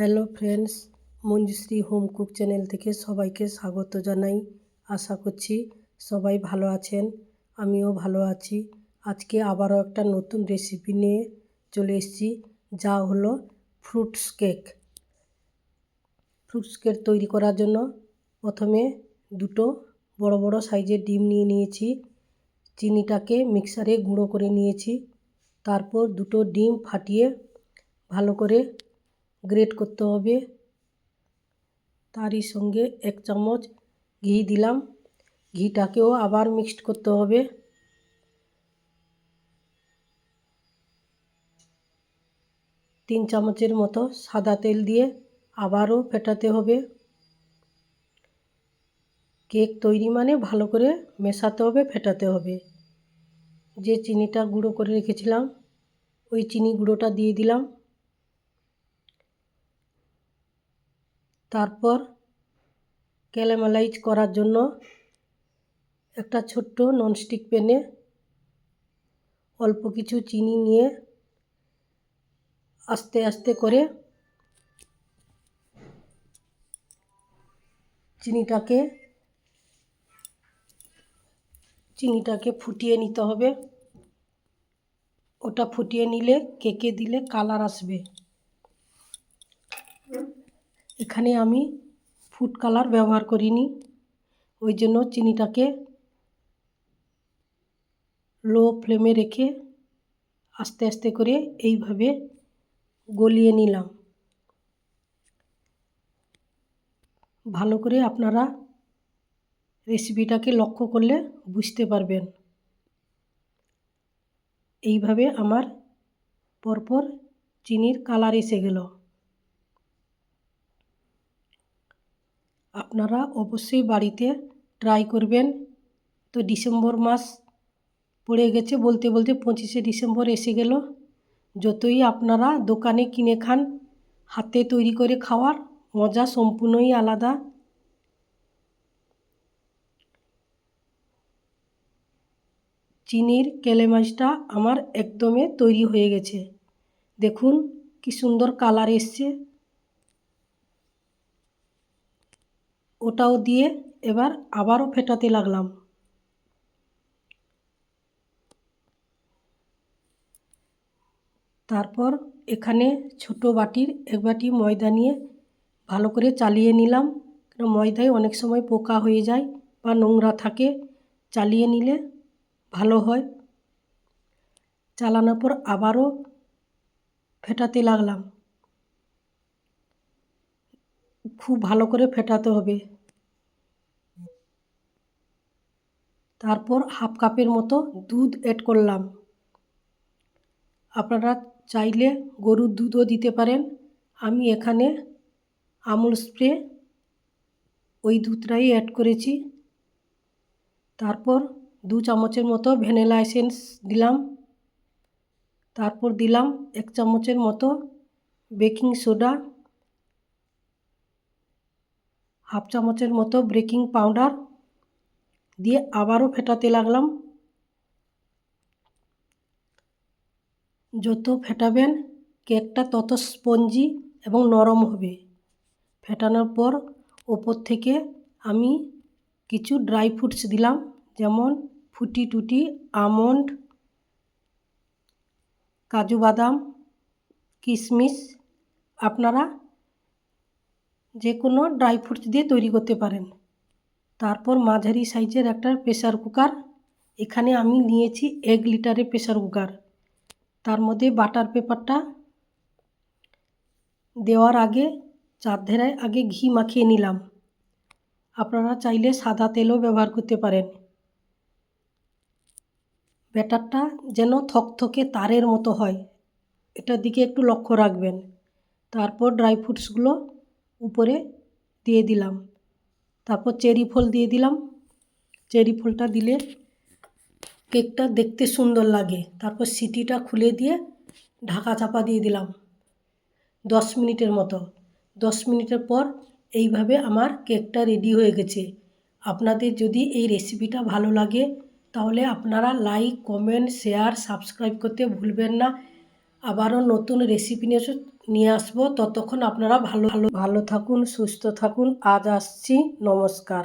Hello friends, Manjushree home cook channel থেকে সবাইকে স্বাগত জানাই। আশা করছি সবাই ভালো আছেন, আমিও ভালো আছি। আজকে আবারও একটা নতুন রেসিপি নিয়ে চলে এসেছি, যা হলো ফ্রুটস কেক। ফ্রুটস কেক তৈরি করার জন্য প্রথমে দুটো বড় বড় সাইজের ডিম নিয়ে নিয়েছি, চিনিটাকে মিক্সারে গুঁড়ো করে নিয়েছি, তারপর দুটো ডিম ফাটিয়ে ভালো করে গ্রেট করতে হবে। তারই সঙ্গে এক চামচ ঘি দিলাম। ঘিটাকেও আবার মিক্সড করতে হবে। তিন চামচের মতো সাদা তেল দিয়ে আবারও ফেটাতে হবে। কেক তৈরি মানে ভালো করে মেশাতে হবে, ফেটাতে হবে। যে চিনিটা গুঁড়ো করে রেখেছিলাম, ওই চিনি গুঁড়োটা দিয়ে দিলাম। তারপর ক্যারামেলাইজ করার জন্য একটা ছোট্ট ননস্টিক প্যানে অল্প কিছু চিনি নিয়ে আস্তে আস্তে করে চিনিটাকে চিনিটাকে ফুটিয়ে নিতে হবে। ওটা ফুটিয়ে নিলে কেকে দিলে কালার আসবে। এখানে আমি ফুড কালার ব্যবহার করিনি। ওই জন্য চিনিটাকে লো ফ্লেমে রেখে আস্তে আস্তে করে এইভাবে গলিয়ে নিলাম। ভালো করে আপনারা রেসিপিটাকে লক্ষ্য করলে বুঝতে পারবেন। এইভাবে আমার পরপর চিনির কালার এসে গেল। আপনারা অবশ্যই বাড়িতে ট্রাই করবেন। তো ডিসেম্বর মাস পড়ে গেছে বলতে বলতে পঁচিশে ডিসেম্বর এসে গেল। যতই আপনারা দোকানে কিনে খান, হাতে তৈরি করে খাওয়ার মজা সম্পূর্ণই আলাদা। চিনির কেলেমাচটা আমার একদমে তৈরি হয়ে গেছে। দেখুন কি সুন্দর কালার এসছে। ওটাও দিয়ে এবার আবারও ফেটাতে লাগলাম। তারপর এখানে ছোট বাটির এক বাটি ময়দা নিয়ে ভালো করে চালিয়ে নিলাম। ময়দায় অনেক সময় পোকা হয়ে যায় বা নোংরা থাকে, চালিয়ে নিলে ভালো হয়। চালানোর পর আবারও ফেটাতে লাগলাম। খুব ভালো করে ফেটাতে হবে। তারপর হাফ কাপের মতো দুধ অ্যাড করলাম। আপনারা চাইলে গরুর দুধও দিতে পারেন। আমি এখানে আমুল স্প্রে ওই দুধটাই অ্যাড করেছি। তারপর দু চামচের মতো ভ্যানিলা এসেন্স দিলাম। তারপর দিলাম এক চামচের মতো বেকিং সোডা হাফ চামচের মতো বেকিং পাউডার দিয়ে আবারও ফেটাতে লাগলাম। যত ফেটাবেন কেকটা তত স্পঞ্জি এবং নরম হবে। ফেটানোর পর ওপর থেকে আমি কিছু ড্রাই ফ্রুটস দিলাম, যেমন ফুটি টুটি, আমন্ড, কাজু বাদাম কিশমিশ আপনারা যে কোনো ড্রাই ফ্রুটস দিয়ে তৈরি করতে পারেন। তারপর মাঝারি সাইজের একটা প্রেশার কুকার। এখানে আমি নিয়েছি এক লিটারের প্রেশার কুকার। তার মধ্যে বাটার পেপারটা দেওয়ার আগে চারধেরায় আগে ঘি মাখিয়ে নিলাম। আপনারা চাইলে সাদা তেলও ব্যবহার করতে পারেন। ব্যাটারটা যেন থকথকে তারের মতো হয়। এটার দিকে একটু লক্ষ্য রাখবেন। তারপর ড্রাই ফ্রুটসগুলো উপরে দিয়ে দিলাম। তারপর চেরি ফল দিয়ে দিলাম। চেরি ফলটা দিলে কেকটা দেখতে সুন্দর লাগে। তারপর সিটিটা খুলে দিয়ে ঢাকা চাপা দিয়ে দিলাম। দশ মিনিটের মতো। দশ মিনিটের পর এইভাবে আমার কেকটা রেডি হয়ে গেছে। আপনাদের যদি এই রেসিপিটা ভালো লাগে, তাহলে আপনারা লাইক, কমেন্ট, শেয়ার, সাবস্ক্রাইব করতে ভুলবেন না। আবারও নতুন রেসিপি নিয়ে নিয়ে আসব। ততক্ষণ আপনারা ভালো ভালো ভালো থাকুন সুস্থ থাকুন। আজ আসছি। নমস্কার।